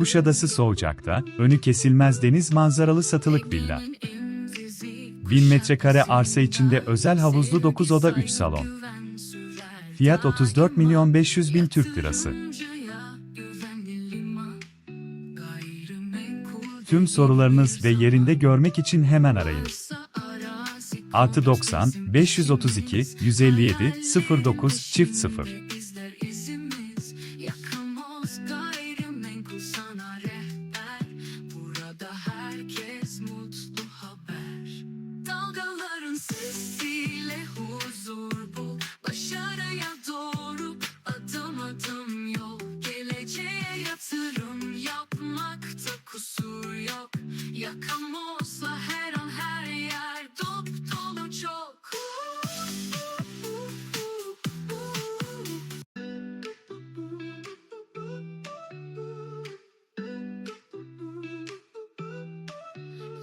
Kuşadası Soğucak'ta, önü kesilmez deniz manzaralı satılık villa. 1000 metrekare arsa içinde özel havuzlu 9 oda 3 salon. Fiyat 34 milyon 500 bin Türk lirası. Tüm sorularınız ve yerinde görmek için hemen arayın. Artı 90 532 157 09 çift 0. adım yol Geleceğe yatırım yapmakta kusur yok. Yakamozla her an her yer dop dolu çok.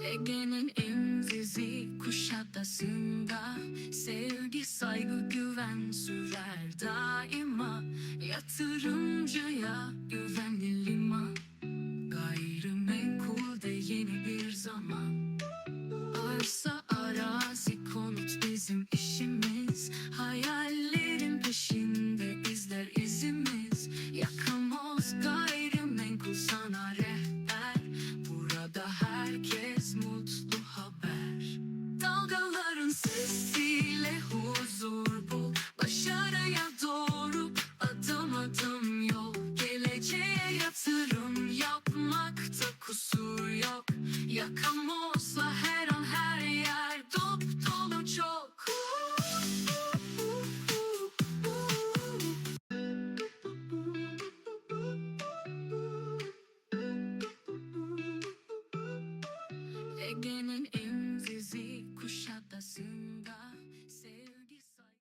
Ege'nin enzizi kuşadasında Sevgi, saygı, güven sürer daima Yatırımcıya güvenli liman. Gayrimenkulde yeni bir zaman. Arsa, arazi, konut bizim işimiz. Hayallerin Yakamozla her an her yer dop dolu çok. Ege'nin